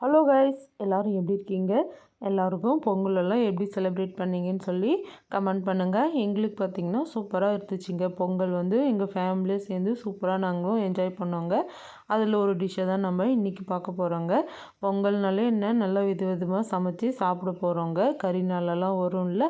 Hello guys எல்லோரும் எப்படி இருக்கீங்க? எல்லாருக்கும் பொங்கலெல்லாம் எப்படி செலிப்ரேட் பண்ணீங்கன்னு சொல்லி கமெண்ட் பண்ணுங்கள் எங்களுக்கு பார்த்திங்கன்னா சூப்பராக இருந்துச்சுங்க. பொங்கல் வந்து எங்கள் ஃபேமிலியே சேர்ந்து சூப்பராக நாங்களும் என்ஜாய் பண்ணோங்க. அதில் ஒரு டிஷ்ஷை தான் நம்ம இன்றைக்கி பார்க்க போகிறோங்க பொங்கல்னாலே என்ன? நல்லா வித விதமாக சமைச்சு சாப்பிட போகிறோங்க கறி நாளெல்லாம் வரும்ல.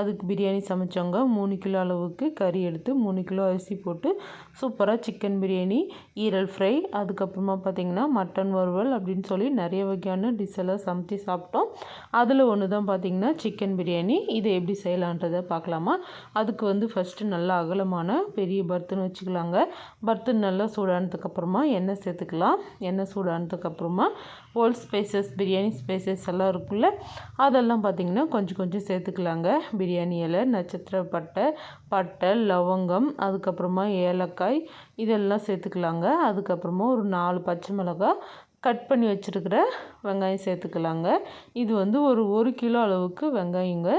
அதுக்கு பிரியாணி சமைச்சோங்க. மூணு கிலோ அளவுக்கு கறி எடுத்து மூணு கிலோ அரிசி போட்டு சூப்பராக சிக்கன் பிரியாணி ஈரல் ஃப்ரை அதுக்கப்புறமா பார்த்திங்கன்னா மட்டன் வறுவல் அப்படின்னு சொல்லி நிறைய வகையான டிஷ்ஷெல்லாம் சமைச்சு சமைச்சி சாப்பிட்டோம். அதில் ஒன்று தான் பார்த்திங்கன்னா சிக்கன் பிரியாணி. இதை எப்படி செய்யலான்றதை பார்க்கலாமா? அதுக்கு வந்து ஃபஸ்ட்டு நல்லா அகலமான பெரிய பர்த்துன்னு வச்சுக்கலாங்க. பர்த்து நல்லா சூடானதுக்கப்புறமா எண்ணெய் சேர்த்துக்கலாம். எண்ணெய் சூடானதுக்கப்புறமா ஹோல் ஸ்பைசஸ் பிரியாணி ஸ்பைசஸ் எல்லாம் இருக்குல்ல அதெல்லாம் பார்த்திங்கன்னா கொஞ்சம் கொஞ்சம் சேர்த்துக்கலாங்க. பிரியாணி இலை நட்சத்திர பட்டை பட்டை லவங்கம் அதுக்கப்புறமா ஏலக்காய் இதெல்லாம் சேர்த்துக்கலாங்க. அதுக்கப்புறமா ஒரு நாலு பச்சை மிளகாய் கட் பண்ணி வச்சுருக்கிற வெங்காயம் சேர்த்துக்கலாங்க. இது வந்து ஒரு ஒரு கிலோ அளவுக்கு வெங்காயங்க.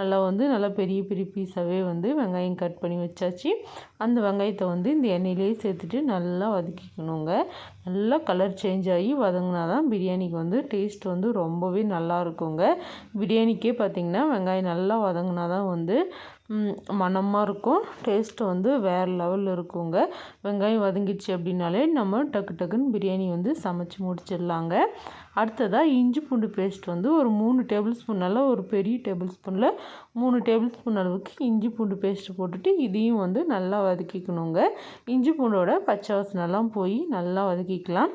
நல்லா வந்து நல்லா பெரிய பெரிய பீஸாகவே வந்து வெங்காயம் கட் பண்ணி வச்சாச்சு. அந்த வெங்காயத்தை வந்து இந்த எண்ணெயிலேயே சேர்த்துட்டு நல்லா வதக்கிக்கணுங்க. நல்லா கலர் சேஞ்ச் ஆகி வதங்கினா தான் பிரியாணிக்கு வந்து டேஸ்ட் வந்து ரொம்பவே நல்லா இருக்குங்க. பிரியாணிக்கே பார்த்திங்கன்னா வெங்காயம் நல்லா வதங்கினா தான் வந்து மணமாக இருக்கும். டேஸ்ட்டு வந்து வேறு லெவலில் இருக்குங்க. வெங்காயம் வதங்கிடுச்சு அப்படின்னாலே நம்ம டக்கு டக்குன்னு பிரியாணி வந்து சமைச்சி முடிச்சிடலாங்க. அடுத்ததாக இஞ்சி பூண்டு பேஸ்ட் வந்து ஒரு மூணு டேபிள் ஸ்பூன் ஒரு பெரிய டேபிள் ஸ்பூனில் மூணு டேபிள் ஸ்பூன் அளவுக்கு இஞ்சி பூண்டு பேஸ்ட்டு போட்டுட்டு இதையும் வந்து நல்லா வதக்கிக்கணுங்க. இஞ்சி பூண்டோட பச்சை வாசனெல்லாம் போய் நல்லா வதக்கிக்கலாம்.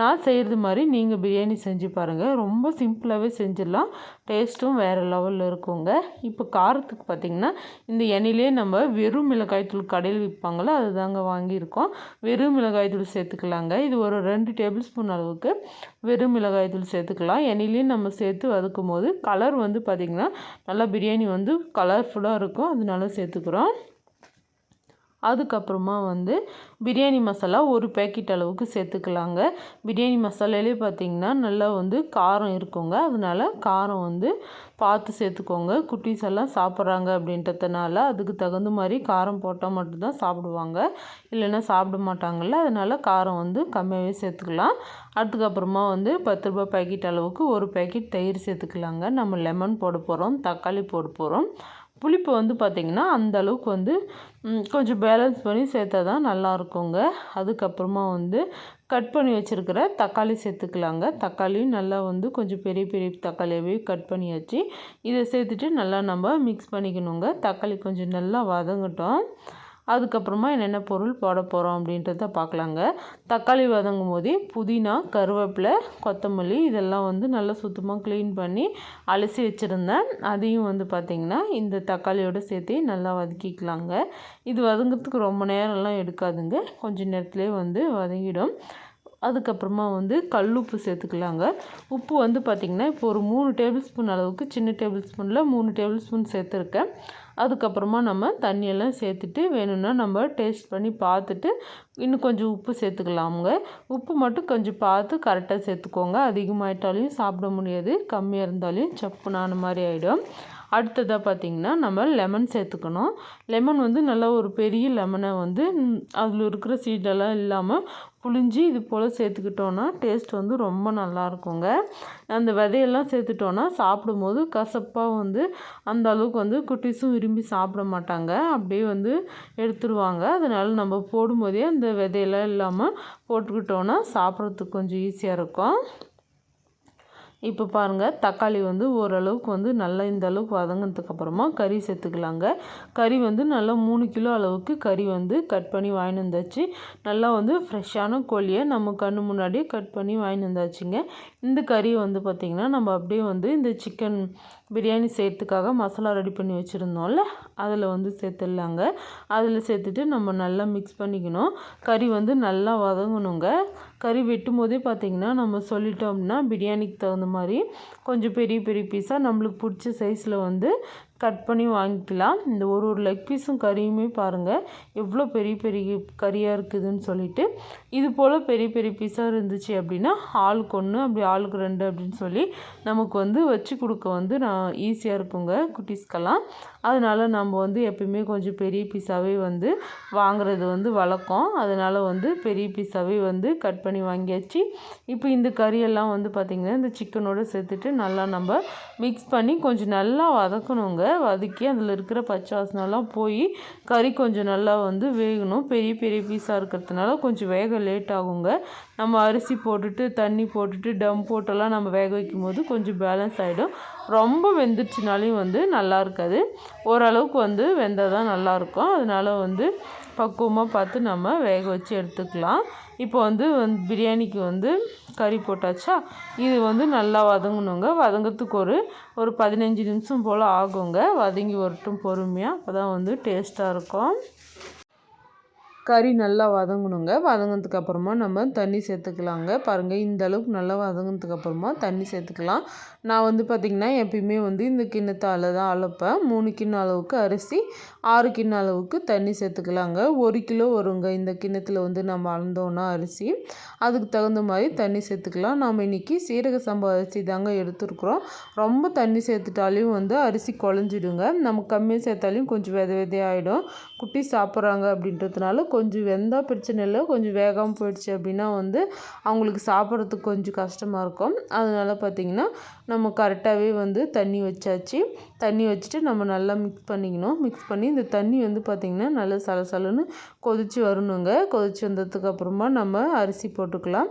நான் செய்கிறது மாதிரி நீங்கள் பிரியாணி செஞ்சு பாருங்கள் ரொம்ப சிம்பிளாகவே செஞ்சிடலாம். டேஸ்ட்டும் வேறு லெவலில் இருக்குங்க. இப்போ காரத்துக்கு பார்த்திங்கன்னா இந்த எண்ணெயிலே நம்ம வெறும் மிளகாய்த்தூள் கடையில் விற்பாங்களோ அது தாங்க வாங்கியிருக்கோம். வெறும் மிளகாய்த்தூள் சேர்த்துக்கலாங்க. இது ஒரு ரெண்டு டேபிள் ஸ்பூன் அளவுக்கு வெறும் மிளகாய்த்தூள் சேர்த்துக்கலாம். எண்ணெயிலையும் நம்ம சேர்த்து வதக்கும் போது கலர் வந்து பார்த்திங்கன்னா நல்லா பிரியாணி வந்து கலர்ஃபுல்லாக இருக்கும். அதனால சேர்த்துக்கிறோம். அதுக்கப்புறமா வந்து பிரியாணி மசாலா ஒரு பேக்கெட் அளவுக்கு சேர்த்துக்கலாங்க. பிரியாணி மசாலாலே பார்த்திங்கன்னா நல்லா வந்து காரம் இருக்குங்க. அதனால காரம் வந்து பார்த்து சேர்த்துக்கோங்க. குட்டீஸ் எல்லாம் சாப்பிட்றாங்க அப்படின்றதுனால அதுக்கு தகுந்த மாதிரி காரம் போட்டால் மட்டும்தான் சாப்பிடுவாங்க. இல்லைன்னா சாப்பிட மாட்டாங்கள்ல அதனால் காரம் வந்து கம்மியாகவே சேர்த்துக்கலாம். அதுக்கப்புறமா வந்து பத்து ரூபாய் பேக்கெட் அளவுக்கு ஒரு பேக்கெட் தயிர் சேர்த்துக்கலாங்க. நம்ம லெமன் போட போகிறோம் தக்காளி போட போகிறோம் புளிப்பு வந்து பார்த்திங்கன்னா அந்த அளவுக்கு வந்து கொஞ்சம் பேலன்ஸ் பண்ணி சேர்த்தா தான் நல்லா இருக்குங்க. அதுக்கப்புறமா வந்து கட் பண்ணி வச்சுருக்கிற தக்காளி சேர்த்துக்கலாங்க. தக்காளியும் நல்லா வந்து கொஞ்சம் பெரிய பெரிய தக்காளியாகவே கட் பண்ணியாச்சு. இதை சேர்த்துட்டு நல்லா நம்ம மிக்ஸ் பண்ணிக்கணுங்க. தக்காளி கொஞ்சம் நல்லா வதங்கட்டும். அதுக்கப்புறமா என்னென்ன பொருள் போட போகிறோம் அப்படின்றத பார்க்கலாங்க. தக்காளி வதங்கும் போதே புதினா கருவேப்பிலை கொத்தமல்லி இதெல்லாம் வந்து நல்லா சுத்தமாக க்ளீன் பண்ணி அலசி வச்சுருந்தேன். அதையும் வந்து பார்த்திங்கன்னா இந்த தக்காளியோடு சேர்த்து நல்லா வதக்கிக்கலாங்க. இது வதங்கிறதுக்கு ரொம்ப நேரம்லாம் எடுக்காதுங்க. கொஞ்சம் நேரத்துலேயே வந்து வதங்கிடும். அதுக்கப்புறமா வந்து கல் உப்பு சேர்த்துக்கலாங்க. உப்பு வந்து பார்த்திங்கன்னா இப்போ ஒரு மூணு டேபிள் ஸ்பூன் அளவுக்கு சின்ன டேபிள் ஸ்பூனில் மூணு டேபிள் ஸ்பூன் சேர்த்துருக்கேன். அதுக்கப்புறமா நம்ம தண்ணியெல்லாம் சேர்த்துட்டு வேணும்னா நம்ம டேஸ்ட் பண்ணி பார்த்துட்டு இன்னும் கொஞ்சம் உப்பு சேர்த்துக்கலாமுங்க. உப்பு மட்டும் கொஞ்சம் பார்த்து கரெக்டாக சேர்த்துக்கோங்க. அதிகமாகிட்டாலையும் சாப்பிட முடியாது. கம்மியாக இருந்தாலையும் சப்புனான மாதிரி ஆகிடும் அடுத்ததாக பார்த்திங்கன்னா நம்ம லெமன் சேர்த்துக்கணும். லெமன் வந்து நல்லா ஒரு பெரிய லெமனை வந்து அதில் இருக்கிற சீடெல்லாம் இல்லாமல் புளிஞ்சு இது போல் சேர்த்துக்கிட்டோன்னா டேஸ்ட் வந்து ரொம்ப நல்லாயிருக்குங்க அந்த விதையெல்லாம் சேர்த்துட்டோன்னா சாப்பிடும்போது கசப்பாக வந்து அந்த அளவுக்கு வந்து குட்டீஸும் விரும்பி சாப்பிட மாட்டாங்க. அப்படியே வந்து எடுத்துருவாங்க. அதனால் நம்ம போடும்போதே அந்த விதையெல்லாம் இல்லாமல் போட்டுக்கிட்டோன்னா சாப்பிட்றதுக்கு கொஞ்சம் ஈஸியாக இருக்கும். இப்போ பாருங்கள் தக்காளி வந்து ஓரளவுக்கு வந்து நல்லா இந்த அளவுக்கு வதங்கினதுக்கப்புறமா கறி சேர்த்துக்கலாங்க. கறி வந்து நல்லா மூணு கிலோ அளவுக்கு கறி வந்து கட் பண்ணி வாங்கிட்டு வந்தாச்சு. நல்லா வந்து ஃப்ரெஷ்ஷான கோழியை நம்ம கண்ணு முன்னாடியே கட் பண்ணி வாங்கிட்டு வந்தாச்சுங்க. இந்த கறியை வந்து பார்த்திங்கன்னா நம்ம அப்படியே வந்து இந்த சிக்கன் பிரியாணி செய்கிறதுக்காக மசாலா ரெடி பண்ணி வச்சுருந்தோம்ல அதில் வந்து சேர்த்துடலாங்க. அதில் சேர்த்துட்டு நம்ம நல்லா மிக்ஸ் பண்ணிக்கணும். கறி வந்து நல்லா வதங்கணுங்க. கறி வெட்டும் போதே பார்த்திங்கன்னா நம்ம சொல்லிட்டோம்னா பிரியாணிக்கு தகுந்த மாதிரி கொஞ்சம் பெரிய பெரிய பீஸாக நம்மளுக்கு பிடிச்ச சைஸில் வந்து கட் பண்ணி வாங்கிக்கலாம். இந்த ஒரு ஒரு லெக் பீஸும் கறியுமே பாருங்கள் எவ்வளோ பெரிய பெரிய கறியாக இருக்குதுன்னு சொல்லிட்டு. இது போல் பெரிய பெரிய பீஸாக இருந்துச்சு அப்படின்னா ஆளுக்கு ஒன்று அப்படி ஆளுக்கு ரெண்டு அப்படின்னு சொல்லி நமக்கு வந்து வச்சு கொடுக்க வந்து நான் ஈஸியாக இருக்குங்க குட்டீஸ்க்கெல்லாம். அதனால் நம்ம வந்து எப்பயுமே கொஞ்சம் பெரிய பீஸாகவே வந்து வாங்குறது வந்து வழக்கம். அதனால் வந்து பெரிய பீஸாகவே வந்து கட் பண்ணி வாங்கியாச்சு. இப்போ இந்த கறியெல்லாம் வந்து பார்த்திங்கன்னா இந்த சிக்கனோடு சேர்த்துட்டு நல்லா நம்ம மிக்ஸ் பண்ணி கொஞ்சம் நல்லா வதக்கணுங்க. வதக்கி அதில் இருக்கிற பச்சை வாசனெல்லாம் போய் கறி கொஞ்சம் நல்லா வந்து வேகணும். பெரிய பெரிய பீஸாக இருக்கிறதுனால கொஞ்சம் வேக லேட் ஆகுங்க. நம்ம அரிசி போட்டுட்டு தண்ணி போட்டுட்டு டம் போட்டெல்லாம் நம்ம வேக வைக்கும் போது கொஞ்சம் பேலன்ஸ் ஆகிடும் ரொம்ப வெந்துருச்சுனாலையும் வந்து நல்லா இருக்காது. ஓரளவுக்கு வந்து வெந்தால் தான் நல்லாயிருக்கும் அதனால் வந்து பக்குவமாக பார்த்து நம்ம வேக வச்சு எடுத்துக்கலாம். இப்போ வந்து வந்து பிரியாணிக்கு வந்து கறி போட்டாச்சா? இது வந்து நல்லா வதங்கணுங்க. வதங்கிறதுக்கு ஒரு ஒரு பதினஞ்சு நிமிஷம் போல் ஆகுங்க. வதங்கி வரட்டும் பொறுமையாக அப்போ தான் வந்து டேஸ்ட்டாக இருக்கும். கறி நல்லா வதங்கணுங்க. வதங்கினதுக்கு அப்புறமா நம்ம தண்ணி சேர்த்துக்கலாங்க. பாருங்கள் இந்த அளவுக்கு நல்லா வதங்கினதுக்கு அப்புறமா தண்ணி சேர்த்துக்கலாம். நான் வந்து பார்த்திங்கன்னா எப்பயுமே வந்து இந்த கிண்ணத்தால் தான் அளப்பேன் மூணு கிண்ண அளவுக்கு அரிசி ஆறு கிண்ண அளவுக்கு தண்ணி சேர்த்துக்கலாங்க. ஒரு கிலோ வருங்க. இந்த கிண்ணத்தில் வந்து நம்ம அளந்தோன்னா அரிசி. அதுக்கு தகுந்த மாதிரி தண்ணி சேர்த்துக்கலாம். நம்ம இன்றைக்கி சீரக சம்பா அரிசி தாங்க எடுத்துருக்குறோம். ரொம்ப தண்ணி சேர்த்துட்டாலையும் வந்து அரிசி குழஞ்சிடுங்க. நம்ம கம்மியாக சேர்த்தாலையும் கொஞ்சம் வித விதையாகிடும் குட்டி சாப்பிட்றாங்க அப்படின்றதுனால கொஞ்சம் வெந்தால் பிரச்சனை இல்லை. கொஞ்சம் வேகாமல் போயிடுச்சு அப்படின்னா வந்து அவங்களுக்கு சாப்பிட்றதுக்கு கொஞ்சம் கஷ்டமாக இருக்கும். அதனால் பார்த்திங்கன்னா நம்ம கரெக்டாகவே வந்து தண்ணி வச்சாச்சு. தண்ணி வச்சுட்டு நம்ம நல்லா மிக்ஸ் பண்ணிக்கணும். மிக்ஸ் பண்ணி இந்த தண்ணி வந்து பார்த்திங்கன்னா நல்லா சலசலன்னு கொதித்து வரணுங்க. கொதித்து வந்ததுக்கு அப்புறமா நம்ம அரிசி போட்டுக்கலாம்.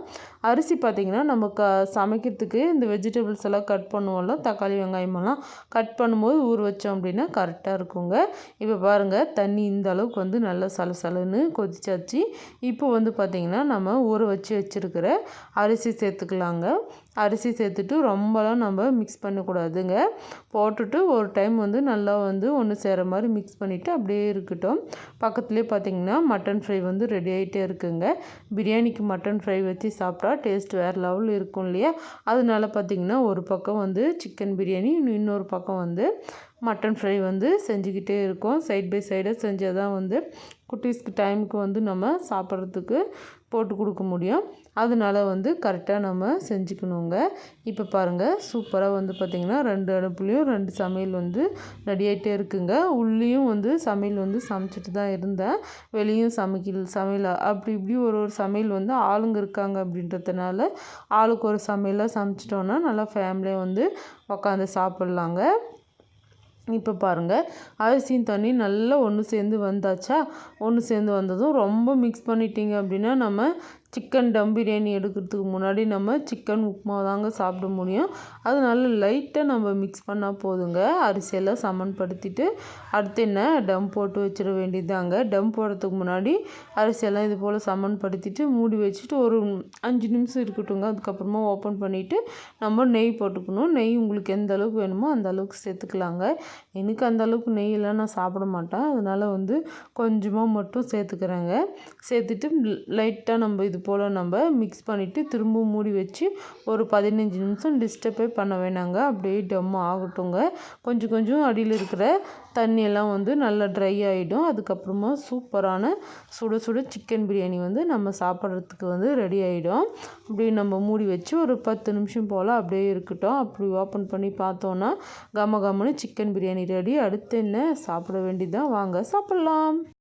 அரிசி பார்த்திங்கன்னா நம்ம க சமைக்கிறதுக்கு இந்த வெஜிடபிள்ஸ் எல்லாம் கட் பண்ணுவோம்ல தக்காளி வெங்காயமெல்லாம் கட் பண்ணும்போது ஊற வச்சோம் அப்படின்னா கரெக்டாக இருக்குங்க. இப்போ பாருங்கள் தண்ணி இந்த அளவுக்கு வந்து நல்லா சலசலன்னு கொதிச்சாச்சு. இப்போ வந்து பார்த்திங்கன்னா நம்ம ஊற வச்சு வச்சுருக்கிற அரிசி சேர்த்துக்கலாங்க. அரிசி சேர்த்துட்டு ரொம்பலாம் நம்ம மிக்ஸ் பண்ணக்கூடாதுங்க. போட்டுட்டு ஒரு டைம் வந்து நல்லா வந்து ஒன்று சேர மாதிரி மிக்ஸ் பண்ணிவிட்டு அப்படியே இருக்கட்டும். பக்கத்துலேயே பார்த்திங்கன்னா மட்டன் ஃப்ரை வந்து ரெடி ஆகிட்டே இருக்குங்க. பிரியாணிக்கு மட்டன் ஃப்ரை வச்சு சாப்பிட்டா டேஸ்ட் வேறு லெவலில் இருக்கும் இல்லையா? அதனால பார்த்திங்கன்னா ஒரு பக்கம் வந்து சிக்கன் பிரியாணி இன்னொரு பக்கம் வந்து மட்டன் ஃப்ரை வந்து செஞ்சுக்கிட்டே இருக்கோம். சைட் பை சைடாக செஞ்சால் தான் வந்து குட்டீஸ்க்கு டைமுக்கு வந்து நம்ம சாப்பிட்றதுக்கு போட்டு கொடுக்க முடியும். அதனால வந்து கரெக்டாக நம்ம செஞ்சுக்கணுங்க. இப்போ பாருங்கள் சூப்பராக வந்து பார்த்திங்கன்னா ரெண்டு அடுப்புலேயும் ரெண்டு சமையல் வந்து ரெடி ஆகிட்டே இருக்குங்க. உள்ளேயும் வந்து சமையல் வந்து சமைச்சிட்டு தான் இருந்தேன். வெளியும் சமைக்கல் சமையல் அப்படி இப்படி ஒரு ஒரு சமையல் வந்து ஆளுங்க இருக்காங்க அப்படின்றதுனால ஆளுக்கு ஒரு சமையலாக சமைச்சிட்டோன்னா நல்லா ஃபேமிலியாக வந்து உக்காந்து சாப்பிட்லாங்க. இப்போ பாருங்கள் அரிசியும் தண்ணி நல்லா ஒன்று சேர்ந்து வந்தாச்சா? ஒன்று சேர்ந்து வந்ததும் ரொம்ப மிக்ஸ் பண்ணிட்டீங்க அப்படின்னா நம்ம சிக்கன் டம் பிரியாணி எடுக்கிறதுக்கு முன்னாடி நம்ம சிக்கன் உப்புமா தாங்க சாப்பிட முடியும். அதனால லைட்டாக நம்ம மிக்ஸ் பண்ணால் போதுங்க. அரிசியெல்லாம் சமன்படுத்திட்டு அடுத்து என்ன? டம் போட்டு வச்சிட வேண்டியதாங்க டம் போடுறதுக்கு முன்னாடி அரிசியெல்லாம் இது போல் சமன்படுத்திட்டு மூடி வச்சுட்டு ஒரு அஞ்சு நிமிஷம் இருக்கட்டுங்க அதுக்கப்புறமா ஓப்பன் பண்ணிவிட்டு நம்ம நெய் போட்டுக்கணும். நெய் உங்களுக்கு எந்த அளவுக்கு வேணுமோ அந்த அளவுக்கு சேர்த்துக்கலாங்க. எனக்கு அந்த அளவுக்கு நெய்யெல்லாம் நான் சாப்பிட மாட்டேன். அதனால் வந்து கொஞ்சமாக மட்டும் சேர்த்துக்கிறேங்க. சேர்த்துட்டு லைட்டாக நம்ம இது போல் நம்ம மிக்ஸ் பண்ணிவிட்டு திரும்பவும் மூடி வச்சு ஒரு பதினஞ்சு நிமிஷம் டிஸ்டர்பே பண்ண வேணாங்க. அப்படியே டம் ஆகட்டுங்க. கொஞ்சம் கொஞ்சம் அடியில் இருக்கிற தண்ணியெல்லாம் வந்து நல்லா ட்ரை ஆகிடும் அதுக்கப்புறமா சூப்பரான சுட சுட சிக்கன் பிரியாணி வந்து நம்ம சாப்பிட்றதுக்கு வந்து ரெடி ஆகிடும் அப்படி நம்ம மூடி வச்சு ஒரு பத்து நிமிஷம் போல் அப்படியே இருக்கட்டும். அப்படி ஓப்பன் பண்ணி பார்த்தோன்னா கம கமனு சிக்கன் பிரியாணி ரெடி அடுத்து என்ன? சாப்பிட வேண்டியதான் வாங்க சாப்பிட்லாம்.